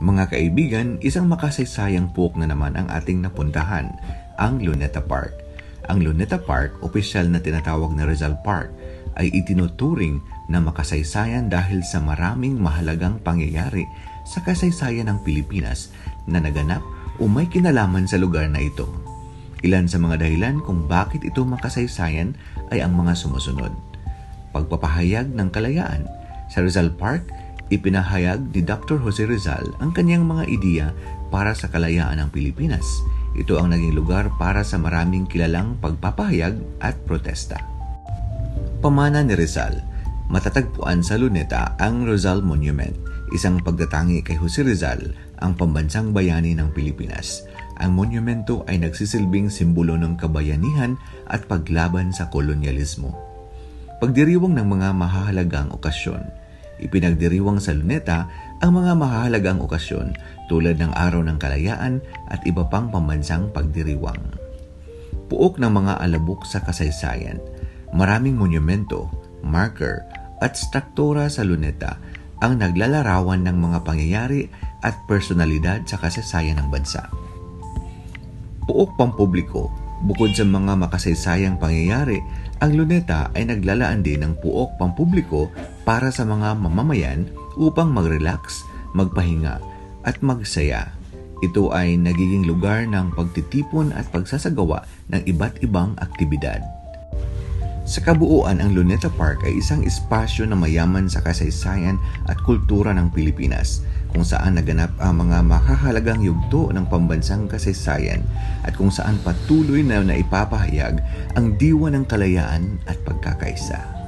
Mga kaibigan, isang makasaysayang pook na naman ang ating napuntahan, ang Luneta Park. Ang Luneta Park, opisyal na tinatawag na Rizal Park, ay itinuturing na makasaysayan dahil sa maraming mahalagang pangyayari sa kasaysayan ng Pilipinas na naganap o may kinalaman sa lugar na ito. Ilan sa mga dahilan kung bakit ito makasaysayan ay ang mga sumusunod. Pagpapahayag ng kalayaan. Sa Rizal Park, ipinahayag ni Dr. Jose Rizal ang kanyang mga ideya para sa kalayaan ng Pilipinas. Ito ang naging lugar para sa maraming kilalang pagpapahayag at protesta. Pamana ni Rizal Matatagpuan sa Luneta ang Rizal Monument, isang pagdatangi kay Jose Rizal, ang pambansang bayani ng Pilipinas. Ang monumento ay nagsisilbing simbolo ng kabayanihan at paglaban sa kolonyalismo. Pagdiriwang ng mga mahahalagang okasyon. Ipinagdiriwang sa Luneta ang mga mahahalagang okasyon tulad ng Araw ng Kalayaan at iba pang pambansang pagdiriwang. Puok ng mga alabok sa kasaysayan. Maraming monumento, marker, at struktura sa Luneta ang naglalarawan ng mga pangyayari at personalidad sa kasaysayan ng bansa. Puok pampubliko, bukod sa mga makasaysayang pangyayari, ang Luneta ay naglalaan din ng puok pampubliko para sa mga mamamayan upang mag-relax, magpahinga at magsaya. Ito ay nagiging lugar ng pagtitipon at pagsasagawa ng iba't ibang aktibidad. Sa kabuuan, ang Luneta Park ay isang espasyo na mayaman sa kasaysayan at kultura ng Pilipinas kung saan naganap ang mga makahalagang yugto ng pambansang kasaysayan at kung saan patuloy na naipapahayag ang diwa ng kalayaan at pagkakaisa.